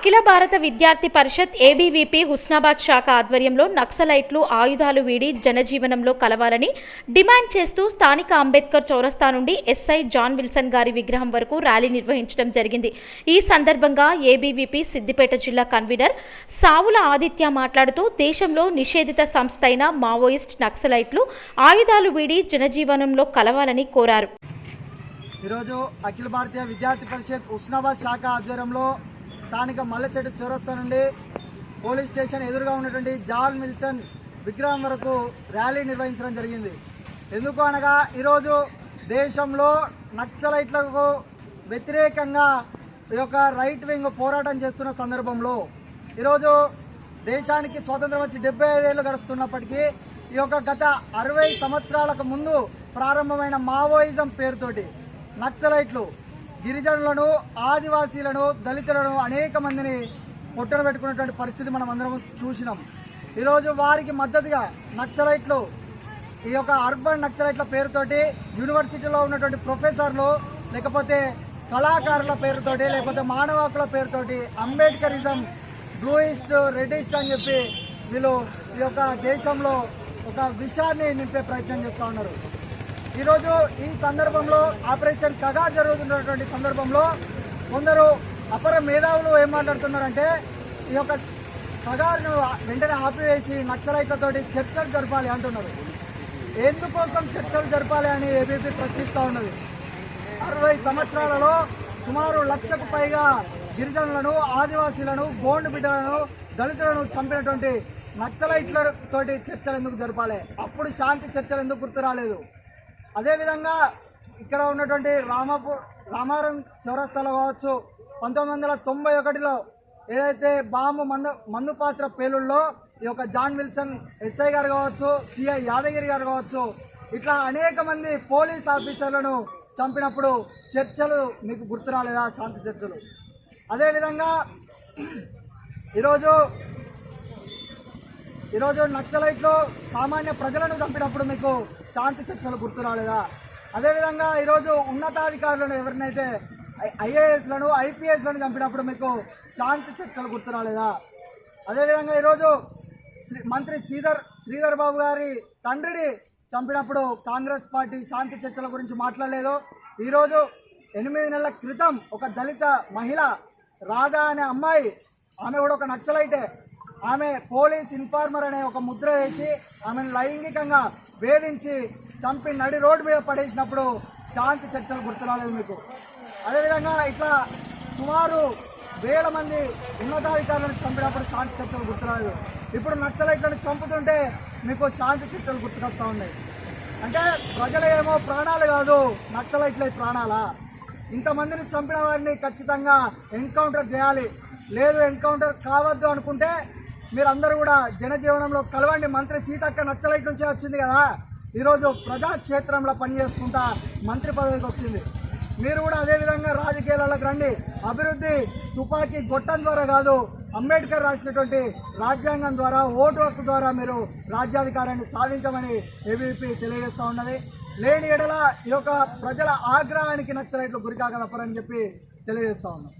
అఖిల భారత విద్యార్థి పరిషత్ ఏబీవీపీ హుస్నాబాద్ శాఖ ఆధ్వర్యంలో నక్సలైట్లు ఆయుధాలు వీడి జనజీవనంలో కలవాలని డిమాండ్ చేస్తూ స్థానిక అంబేద్కర్ చౌరస్తా నుండి ఎస్ఐ జాన్ విల్సన్ గారి విగ్రహం వరకు ర్యాలీ నిర్వహించడం జరిగింది. ఈ సందర్భంగా ఏబీవీపీ సిద్దిపేట జిల్లా కన్వీనర్ సావుల ఆదిత్య మాట్లాడుతూ దేశంలో నిషేధిత సంస్థ అయిన మావోయిస్ట్ నక్సలైట్లు ఆయుధాలు వీడి జనజీవనంలో కలవాలని కోరారు. ఈరోజు అఖిల భారతీయ విద్యార్థి పరిషత్ ఉస్నాబాద్ శాఖ ఆధ్వర్యంలో స్థానిక మల్లచెట్టు చౌరస్తా నుండి పోలీస్ స్టేషన్ ఎదురుగా ఉన్నటువంటి జాన్ మిల్సన్ విగ్రహం వరకు ర్యాలీ నిర్వహించడం జరిగింది. ఎందుకు అనగా ఈరోజు దేశంలో నక్సలైట్లకు వ్యతిరేకంగా ఈ యొక్క రైట్ వింగ్ పోరాటం చేస్తున్న సందర్భంలో ఈరోజు దేశానికి స్వాతంత్రం వచ్చి డెబ్బై ఐదేళ్ళు గడుస్తున్నప్పటికీ ఈ యొక్క గత అరవై సంవత్సరాలకు ముందు ప్రారంభమైన మావోయిజం పేరుతోటి నక్సలైట్లు గిరిజనులను ఆదివాసీలను దళితులను అనేక మందిని పొట్టన పెట్టుకున్నటువంటి పరిస్థితి మనం అందరం చూసినాం. ఈరోజు వారికి మద్దతుగా నక్సలైట్లు ఈ యొక్క అర్బన్ నక్సలైట్ల పేరుతోటి యూనివర్సిటీలో ఉన్నటువంటి ప్రొఫెసర్లు లేకపోతే కళాకారుల పేరుతోటి లేకపోతే మానవ హక్కుల పేరుతోటి అంబేద్కరిజం బ్లూయిస్ట్ రెడ్డిస్ట్ అని చెప్పి వీళ్ళు ఈ యొక్క దేశంలో ఒక విషయాన్ని నింపే ప్రయత్నం చేస్తూ ఉన్నారు. ఈరోజు ఈ సందర్భంలో ఆపరేషన్ కగా జరుగుతున్నటువంటి సందర్భంలో కొందరు అపర మేధావులు ఏం మాట్లాడుతున్నారంటే ఈ యొక్క కగాను వెంటనే ఆపివేసి నక్సలైట్లతోటి చర్చలు జరపాలి అంటున్నారు. ఎందుకోసం చర్చలు జరపాలి అని ఏబీపీ ప్రశ్నిస్తూ ఉన్నది? అరవై సంవత్సరాలలో సుమారు లక్షకు పైగా గిరిజనులను ఆదివాసీలను గోండు బిడ్డలను దళితులను చంపినటువంటి నక్సలైట్లతోటి చర్చలు ఎందుకు జరపాలి? అప్పుడు శాంతి చర్చలు ఎందుకు గుర్తు రాలేదు? అదేవిధంగా ఇక్కడ ఉన్నటువంటి రామపు రామారం చౌరస్తాలో కావచ్చు పంతొమ్మిది వందల తొంభై ఒకటిలో ఏదైతే బాంబు మందు మందు పాత్ర పేలుల్లో ఈ యొక్క జాన్ విల్సన్ ఎస్ఐ గారు కావచ్చు సిఐ యాదగిరి గారు కావచ్చు ఇట్లా అనేక మంది పోలీస్ ఆఫీసర్లను చంపినప్పుడు చర్చలు మీకు గుర్తు రాలేదా శాంతి చర్చలు? అదేవిధంగా ఈరోజు ఈరోజు నక్సలైట్లో సామాన్య ప్రజలను చంపినప్పుడు మీకు శాంతి చర్చలు గుర్తు రాలేదా? అదేవిధంగా ఈరోజు ఉన్నతాధికారులను ఎవరినైతే ఐఏఎస్లను ఐపీఎస్లను చంపినప్పుడు మీకు శాంతి చర్చలు గుర్తు రాలేదా? అదేవిధంగా ఈరోజు శ్రీ మంత్రి శ్రీధర్ శ్రీధర్ బాబు గారి తండ్రిని చంపినప్పుడు కాంగ్రెస్ పార్టీ శాంతి చర్చల గురించి మాట్లాడలేదు. ఈరోజు ఎనిమిది నెలల క్రితం ఒక దళిత మహిళ రాధా అనే అమ్మాయి ఆమె కూడా ఒక నక్సలైటే. ఆమె పోలీస్ ఇన్ఫార్మర్ అనే ఒక ముద్ర వేసి ఆమెను లైంగికంగా వేధించి చంపి నడి రోడ్డు మీద పడేసినప్పుడు శాంతి చర్చలు గుర్తురాలేదు మీకు. అదేవిధంగా ఇట్లా సుమారు వేల మంది ఉన్నతాధికారులను చంపినప్పుడు శాంతి చర్చలు గుర్తురాలేదు. ఇప్పుడు నక్సలైట్లను చంపుతుంటే మీకు శాంతి చర్చలు గుర్తుకొస్తూ ఉన్నాయి. అంటే ప్రజలు ఏమో ప్రాణాలు కాదు నక్సలైట్ల ప్రాణాలా? ఇంతమందిని చంపిన వారిని ఖచ్చితంగా ఎన్కౌంటర్ చేయాలి. లేదు ఎన్కౌంటర్ కావద్దు అనుకుంటే మీరందరూ కూడా జనజీవనంలో కలవండి. మంత్రి సీతక్క నచ్చలైట్ నుంచే వచ్చింది కదా. ఈరోజు ప్రజాక్షేత్రంలో పనిచేసుకుంటా మంత్రి పదవికి వచ్చింది. మీరు కూడా అదేవిధంగా రాజకీయాలకు రండి. అభివృద్ధి తుపాకీ గొట్టం ద్వారా కాదు అంబేద్కర్ రాసినటువంటి రాజ్యాంగం ద్వారా ఓటు హక్కు ద్వారా మీరు రాజ్యాధికారాన్ని సాధించమని ఏబీపీ తెలియజేస్తూ ఉన్నది. లేని ఎడల ఈ యొక్క ప్రజల ఆగ్రహానికి నక్సలైట్లు తప్పరని చెప్పి తెలియజేస్తూ ఉన్నాం.